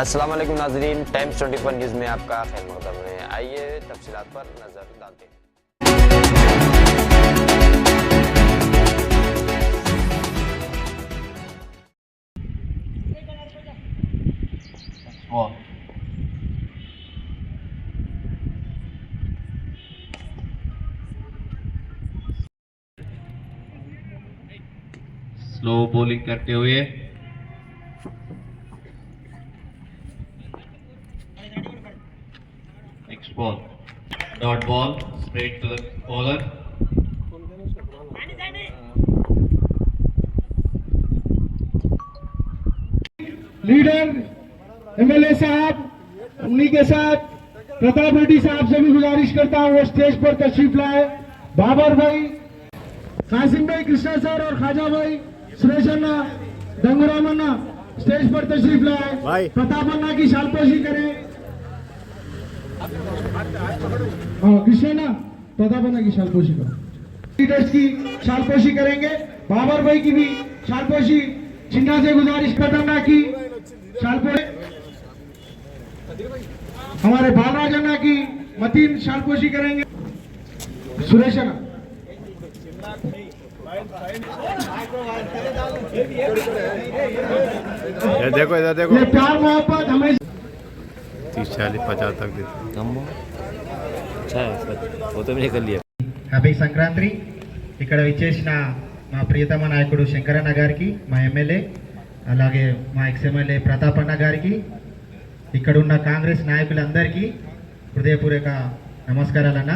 अस्सलाम वालेकुम नाजरीन, टाइम्स 24 न्यूज़ में आपका खैर मकदम है आइए तफसीलात पर नज़र डालते हैं. स्लो बॉलिंग करते हुए ball dot ball straight to the bowler leader MLA साहब उन्हीं के साथ प्रताप रेड्डी साहब से भी गुजारिश करता हूँ वो स्टेज पर तशरीफ़ लाए। बाबर भाई कासिम भाई कृष्णा सर और खाजा भाई सुरेश अन्ना गंगूराम अन्ना स्टेज पर तशरीफ़ लाए। प्रताप अन्ना की शालपोशी करें। कृष्णा प्रताप अन्ना की शालपोशी करो लीडर्स की शालपोशी करेंगे। बाबर भाई की भी शालपोशी। चिन्ना से गुजारिश करना की। शालपोशी हमारे बालराज अन्ना की मतीन शालपोशी करेंगे। सुरेश अन्ना। ये देखो इधर देखो। ये प्यार मोहब्बत हमें तीस चालीस पचास तक देते अच्छा है सर वो तो मैंने कर लिया హ్యాపీ సంక్రాంతి ఇక్కడ విచ్చేసిన మా ప్రియతమ నాయకుడు శంకరన్న గారికి మా ఎమ్మెల్యే అలాగే మా ఎక్స్ ఎమ్మెల్యే ప్రతాప్ అన్న గారికి ఇక్కడ ఉన్న కాంగ్రెస్ నాయకులందరికీ హృదయపూర్వక నమస్కారాలన్న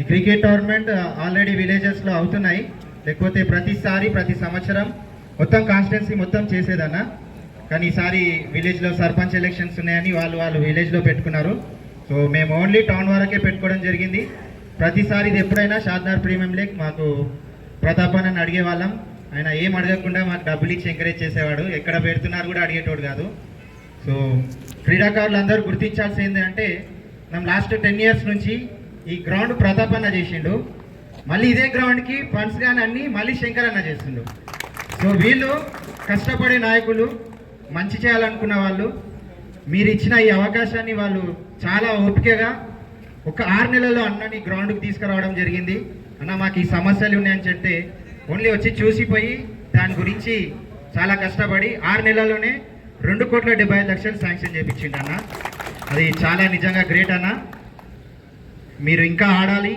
ఈ క్రికెట్ టోర్నమెంట్ ఆల్రెడీ విలేజెస్లో అవుతున్నాయి లేకపోతే ప్రతిసారి ప్రతి సంవత్సరం మొత్తం కాన్స్టిట్యున్సీ మొత్తం చేసేదన్న కానీ ఈసారి విలేజ్లో సర్పంచ్ ఎలక్షన్స్ ఉన్నాయని వాళ్ళు వాళ్ళు విలేజ్లో పెట్టుకున్నారు సో మేము ఓన్లీ టౌన్ వరకే పెట్టుకోవడం జరిగింది. ప్రతిసారి ఇది ఎప్పుడైనా షాద్నార్ ప్రీమియం లేక్ మాకు ప్రతాపన్ అని అడిగే వాళ్ళం ఆయన ఏం అడగకుండా మాకు డబ్బులు ఇచ్చి ఎంకరేజ్ చేసేవాడు. ఎక్కడ పెడుతున్నారు కూడా అడిగేటోడు కాదు. సో క్రీడాకారులు అందరూ గుర్తించాల్సి ఏంటంటే మనం లాస్ట్ టెన్ ఇయర్స్ నుంచి ఈ గ్రౌండ్ ప్రతాపన్న చేసిండు. మళ్ళీ ఇదే గ్రౌండ్కి ఫండ్స్ కానీ అన్ని మళ్ళీ శంకర్ అన్న చేస్తుండు. సో వీళ్ళు కష్టపడే నాయకులు మంచి చేయాలనుకున్న వాళ్ళు మీరు ఇచ్చిన ఈ అవకాశాన్ని వాళ్ళు చాలా ఓపికగా ఒక ఆరు నెలల్లో అన్నని గ్రౌండ్కి తీసుకురావడం జరిగింది. అన్న మాకు ఈ సమస్యలు ఉన్నాయని చెప్తే ఓన్లీ వచ్చి చూసిపోయి దాని గురించి చాలా కష్టపడి ఆరు నెలల్లోనే రెండు కోట్ల డెబ్బై ఐదు లక్షలు శాంక్షన్ చేయించిండు అన్న. అది చాలా నిజంగా గ్రేట్ అన్న. మీరు ఇంకా ఆడాలి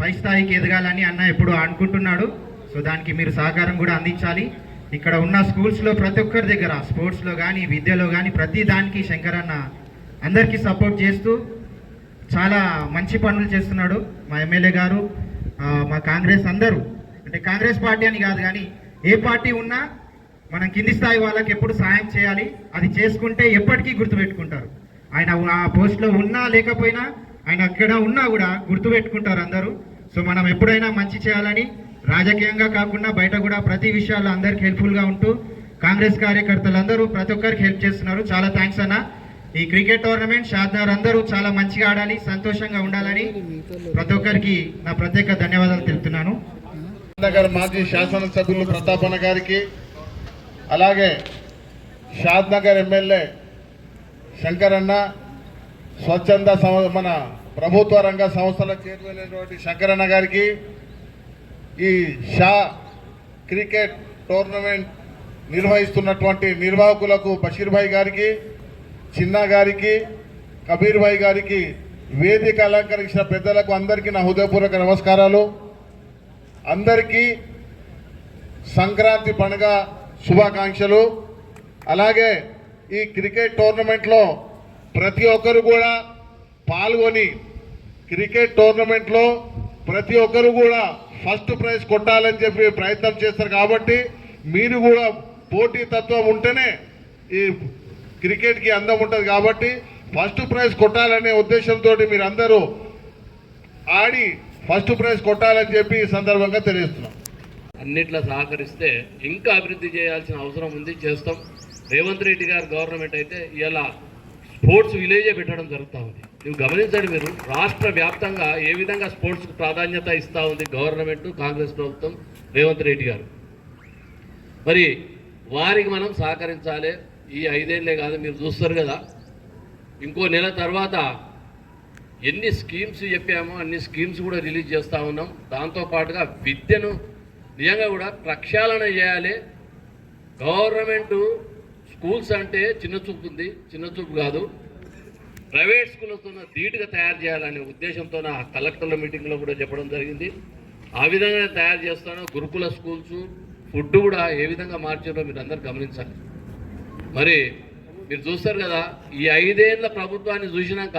పై స్థాయికి ఎదగాలని అన్న ఎప్పుడు అనుకుంటున్నాడు. సో దానికి మీరు సహకారం కూడా అందించాలి. ఇక్కడ ఉన్న స్కూల్స్లో ప్రతి ఒక్కరి దగ్గర స్పోర్ట్స్లో కానీ విద్యలో కానీ ప్రతి దానికి శంకరన్న అందరికీ సపోర్ట్ చేస్తూ చాలా మంచి పనులు చేస్తున్నాడు. మా ఎమ్మెల్యే గారు మా కాంగ్రెస్ అందరూ. అంటే కాంగ్రెస్ పార్టీ అని కాదు కానీ ఏ పార్టీ ఉన్నా మనం కింది స్థాయి వాళ్ళకి ఎప్పుడు సాయం చేయాలి అది చేసుకుంటే ఎప్పటికీ గుర్తుపెట్టుకుంటారు. ఆయన ఆ పోస్ట్లో ఉన్నా లేకపోయినా ఆయన అక్కడ ఉన్నా కూడా గుర్తుపెట్టుకుంటారు అందరూ. సో మనం ఎప్పుడైనా మంచి చేయాలని రాజకీయంగా కాకుండా బయట కూడా ప్రతి విషయాల్లో అందరికి హెల్ప్ఫుల్గా ఉంటూ కాంగ్రెస్ కార్యకర్తలు అందరూ ప్రతి ఒక్కరికి హెల్ప్ చేస్తున్నారు. చాలా థ్యాంక్స్ అన్న. ఈ క్రికెట్ టోర్నమెంట్ షాద్నార్ అందరూ చాలా మంచిగా ఆడాలి సంతోషంగా ఉండాలని ప్రతి ఒక్కరికి నా ప్రత్యేక ధన్యవాదాలు తెలుపుతున్నాను. నగర్ మాజీ శాసనసభ్యులు ప్రతాపన్న గారికి అలాగే షాద్ నగర్ ఎమ్మెల్యే శంకరన్న స్వచ్ఛంద మన ప్రభుత్వ రంగ సంస్థల చైర్మన్ అయినటువంటి శంకరన్న గారికి ఈ షా క్రికెట్ టోర్నమెంట్ నిర్వహిస్తున్నటువంటి నిర్వాహకులకు బషీర్భాయ్ గారికి చిన్న గారికి కబీర్భాయ్ గారికి వేదిక అలంకరించిన పెద్దలకు అందరికీ నా హృదయపూర్వక నమస్కారాలు. అందరికీ సంక్రాంతి పండుగ శుభాకాంక్షలు. అలాగే ఈ క్రికెట్ టోర్నమెంట్లో ప్రతి ఒక్కరు కూడా పాల్గొని క్రికెట్ టోర్నమెంట్లో ప్రతి ఒక్కరు కూడా ఫస్ట్ ప్రైజ్ కొట్టాలని చెప్పి ప్రయత్నం చేస్తారు కాబట్టి మీరు కూడా పోటీ తత్వం ఉంటేనే ఈ క్రికెట్కి అందం ఉంటుంది కాబట్టి ఫస్ట్ ప్రైజ్ కొట్టాలనే ఉద్దేశంతో మీరు అందరూ ఆడి ఫస్ట్ ప్రైజ్ కొట్టాలని చెప్పి ఈ సందర్భంగా తెలియజేస్తున్నాం. అన్నిట్లో సహకరిస్తే ఇంకా అభివృద్ధి చేయాల్సిన అవసరం ఉంది. చేస్తాం. రేవంత్ రెడ్డి గారు గవర్నమెంట్ అయితే ఇలా స్పోర్ట్స్ విలేజే పెట్టడం జరుగుతూ ఉంది. నువ్వు గమనించండి మీరు రాష్ట్ర వ్యాప్తంగా ఏ విధంగా స్పోర్ట్స్కి ప్రాధాన్యత ఇస్తూ ఉంది గవర్నమెంట్ కాంగ్రెస్ ప్రభుత్వం రేవంత్ రెడ్డి గారు? మరి వారికి మనం సహకరించాలి. ఈ ఐదేళ్ళే కాదు మీరు చూస్తారు కదా. ఇంకో నెల తర్వాత ఎన్ని స్కీమ్స్ చెప్పామో అన్ని స్కీమ్స్ కూడా రిలీజ్ చేస్తూ ఉన్నాం. దాంతోపాటుగా విద్యను నిజంగా కూడా ప్రక్షాళన చేయాలి. గవర్నమెంటు స్కూల్స్ అంటే చిన్న చూపు ఉంది చిన్న చూపు కాదు. ప్రైవేట్ స్కూళ్ళతో ధీటుగా తయారు చేయాలనే ఉద్దేశంతో నా కలెక్టర్ల మీటింగ్లో కూడా చెప్పడం జరిగింది. ఆ విధంగా తయారు చేస్తాను గురుకుల స్కూల్స్ ఫుడ్ కూడా ఏ విధంగా మార్చారో మీరు అందరు గమనించాలి. మరి మీరు చూస్తారు కదా ఈ ఐదేళ్ళ ప్రభుత్వాన్ని చూసినాక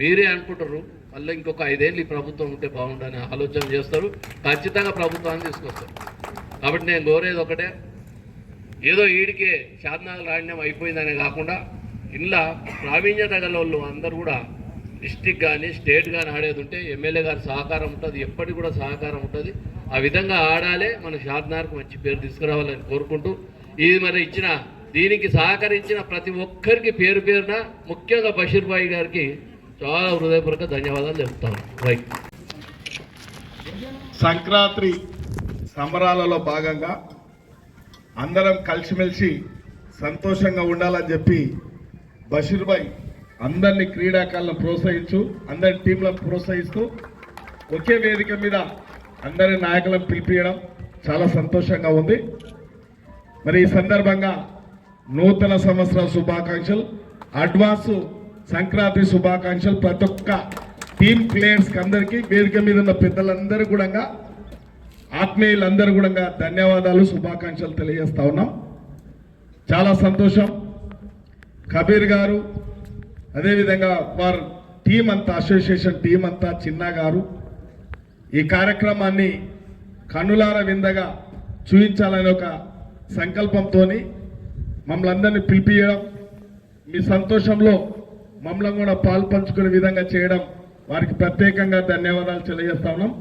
మీరే అనుకుంటారు మళ్ళీ ఇంకొక ఐదేళ్ళు ఈ ప్రభుత్వం ఉంటే బాగుండని ఆలోచన చేస్తారు ఖచ్చితంగా ప్రభుత్వాన్ని తీసుకొస్తారు. కాబట్టి నేను కోరేది ఒకటే ఏదో ఈడికే శాతనాలు రాణ్యం అయిపోయిందనే కాకుండా ఇలా ప్రావీణ్యత గల వాళ్ళు అందరూ కూడా డిస్టిక్ కానీ స్టేట్ కానీ ఆడేది ఉంటే ఎమ్మెల్యే గారి సహకారం ఉంటుంది ఎప్పటికి కూడా సహకారం ఉంటుంది. ఆ విధంగా ఆడాలే మన షాద్నార్కు మంచి పేరు తీసుకురావాలని కోరుకుంటూ ఇది మరి ఇచ్చిన దీనికి సహకరించిన ప్రతి ఒక్కరికి పేరు పేరున ముఖ్యంగా బషీర్ భాయ్ గారికి చాలా హృదయపూర్వక ధన్యవాదాలు చెప్తాను రైట్ సంక్రాంతి సంబరాలలో భాగంగా అందరం కలిసిమెలిసి సంతోషంగా ఉండాలని చెప్పి బషీర్ భాయ్ అందరినీ క్రీడాకారులను ప్రోత్సహించు అందరి టీంలను ప్రోత్సహిస్తూ ఒకే వేదిక మీద అందరి నాయకులను పిలిపియడం చాలా సంతోషంగా ఉంది. మరి ఈ సందర్భంగా నూతన సంవత్సర శుభాకాంక్షలు అడ్వాన్స్ సంక్రాంతి శుభాకాంక్షలు ప్రతి ఒక్క టీమ్ ప్లేయర్స్కి అందరికీ వేదిక మీద ఉన్న పెద్దలందరూ కూడా ఆత్మీయులందరూ కూడా ధన్యవాదాలు శుభాకాంక్షలు తెలియజేస్తా ఉన్నాం. చాలా సంతోషం. కబీర్ గారు అదేవిధంగా వారి టీం అంతా అసోసియేషన్ టీం అంతా చిన్న గారు ఈ కార్యక్రమాన్ని కన్నులార విందగా చూపించాలనే ఒక సంకల్పంతో మమ్మల్ని అందరినీ పిలిపియడం మీ సంతోషంలో మమ్మల్ని కూడా పాలు పంచుకునే విధంగా చేయడం వారికి ప్రత్యేకంగా ధన్యవాదాలు తెలియజేస్తా ఉన్నాం.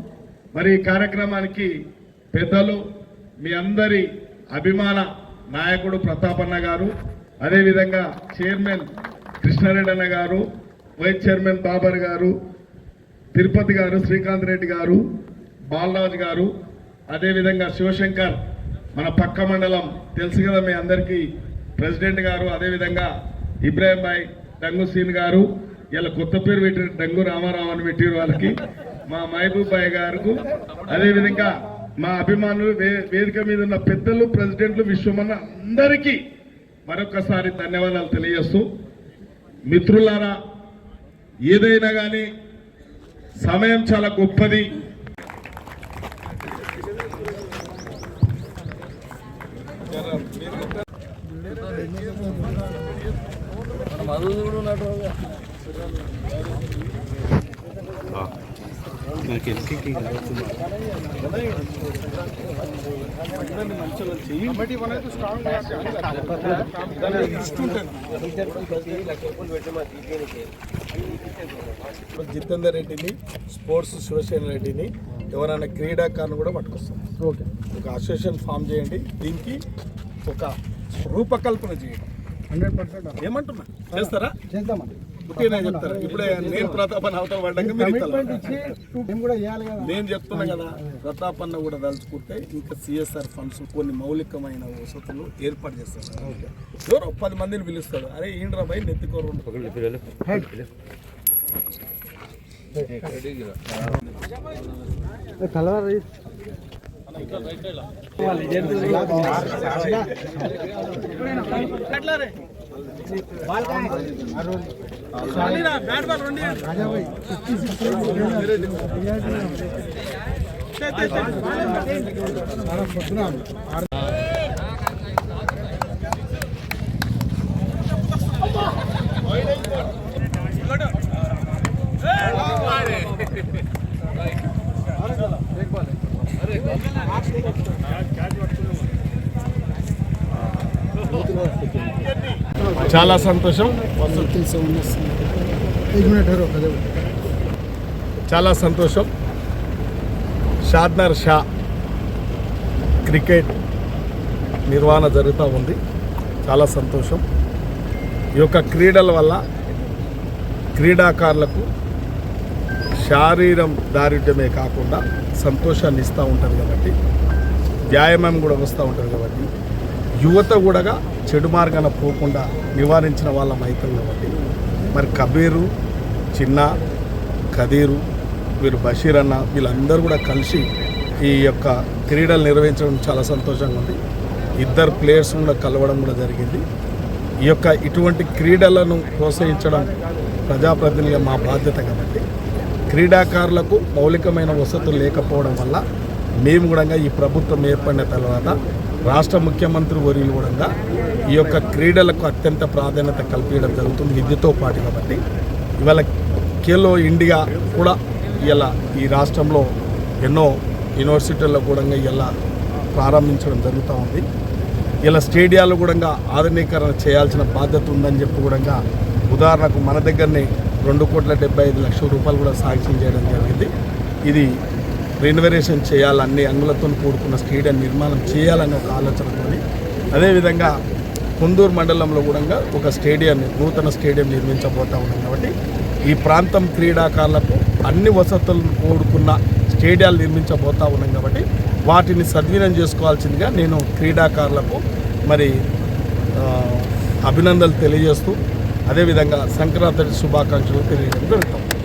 మరి ఈ కార్యక్రమానికి పెద్దలు మీ అందరి అభిమాన నాయకుడు ప్రతాపన్న గారు అదేవిధంగా చైర్మన్ కృష్ణారెడ్డి అన్న గారు వైస్ చైర్మన్ బాబర్ గారు తిరుపతి గారు శ్రీకాంత్ రెడ్డి గారు బాలరాజు గారు అదేవిధంగా శివశంకర్ మన పక్క మండలం తెలుసు కదా మీ అందరికీ ప్రెసిడెంట్ గారు అదేవిధంగా ఇబ్రాహిం భాయ్ డంగు సీన్ గారు ఇలా కొత్త పేరు పెట్టిన డంగు రామారావు అని పెట్టిన వాళ్ళకి మా మహబూబ్ భాయ్ గారు అదేవిధంగా మా అభిమానులు వే- వేదిక మీద ఉన్న పెద్దలు ప్రెసిడెంట్లు విశ్వమన్న అందరికీ మరొకసారి ధన్యవాదాలు తెలియజేస్తూ మిత్రులారా ఏదైనా కానీ సమయం చాలా గొప్పది. మనం జితేందర్ రెడ్డిని స్పోర్ట్స్ శివసేన రెడ్డిని ఎవరైనా క్రీడాకారులు కూడా పట్టుకొస్తాం ఓకే. ఒక అసోసియేషన్ ఫామ్ చేయండి. దీనికి ఒక రూపకల్పన చేయండి. Hundred percent. ఏమంటున్నా? చేస్తారా? చేద్దామండి. ఉట్టిగానే చెప్తారా ఇప్పుడే నేను ప్రతాపన్ అవతల పడ్డాక నేను చెప్తున్నా కదా ప్రతాపన్న కూడా తలుచుకుంటే ఇంకా సిఎస్ఆర్ ఫండ్స్ కొన్ని మౌలికమైన వసతులు ఏర్పాటు చేస్తారు. ఎవరో పది మందిని పిలుస్తాడు అరే ఈండ్రా భయ్ నెత్తికోరు కలవర్ రాజాబాయి. చాలా సంతోషం. చాలా సంతోషం. షాద్నర్ షా క్రికెట్ నిర్వహణ జరుగుతూ ఉంది. చాలా సంతోషం. ఈ యొక్క క్రీడల వల్ల క్రీడాకారులకు శారీరం దారిద్ర్యమే కాకుండా సంతోషాన్ని ఇస్తూ ఉంటుంది కాబట్టి వ్యాయామం కూడా వస్తూ ఉంటుంది కాబట్టి యువత కూడా చెడు మార్గాన పోకుండా నివారించిన వాళ్ళం అవుతాం కాబట్టి. మరి కబీరు చిన్న ఖదీరు వీరు బషీర్ అన్న వీళ్ళందరూ కూడా కలిసి ఈ యొక్క క్రీడలు నిర్వహించడం చాలా సంతోషంగా ఉంది. ఇద్దరు ప్లేయర్స్ కూడా కలవడం కూడా జరిగింది. ఈ యొక్క ఇటువంటి క్రీడలను ప్రోత్సహించడం ప్రజాప్రతినిధిగా మా బాధ్యత కాబట్టి. క్రీడాకారులకు మౌలికమైన వసతులు లేకపోవడం వల్ల మేము కూడా ఈ ప్రభుత్వం ఏర్పడిన తర్వాత రాష్ట్ర ముఖ్యమంత్రి వర్యులు కూడా ఈ యొక్క క్రీడలకు అత్యంత ప్రాధాన్యత కల్పించడం జరుగుతుంది విద్యతో పాటు కాబట్టి. ఇవాళ ఖేలో ఇండియా కూడా ఇలా ఈ రాష్ట్రంలో ఎన్నో యూనివర్సిటీల్లో కూడా ఇలా ప్రారంభించడం జరుగుతూ ఉంది. ఇలా స్టేడియాలు కూడా ఆధునీకరణ చేయాల్సిన బాధ్యత ఉందని చెప్పి కూడా ఉదాహరణకు మన దగ్గరనే రెండు కోట్ల డెబ్బై ఐదు లక్షల రూపాయలు కూడా శాంక్షన్ చేయడం జరిగింది. ఇది రెనోవేషన్ చేయాలన్నీ అంగులతో కూడుకున్న స్టేడియం నిర్మాణం చేయాలనే ఒక ఆలోచనతో అదేవిధంగా కుందూరు మండలంలో కూడా ఒక స్టేడియం నూతన స్టేడియం నిర్మించబోతా ఉన్నాం కాబట్టి ఈ ప్రాంతం క్రీడాకారులకు అన్ని వసతులను కూడుకున్న స్టేడియాలు నిర్మించబోతా ఉన్నాం కాబట్టి వాటిని సద్వినియోగం చేసుకోవాల్సిందిగా నేను క్రీడాకారులకు మరి అభినందనలు తెలియజేస్తూ అదేవిధంగా సంక్రాంతి శుభాకాంక్షలు తెలియజేయడం జరుగుతాం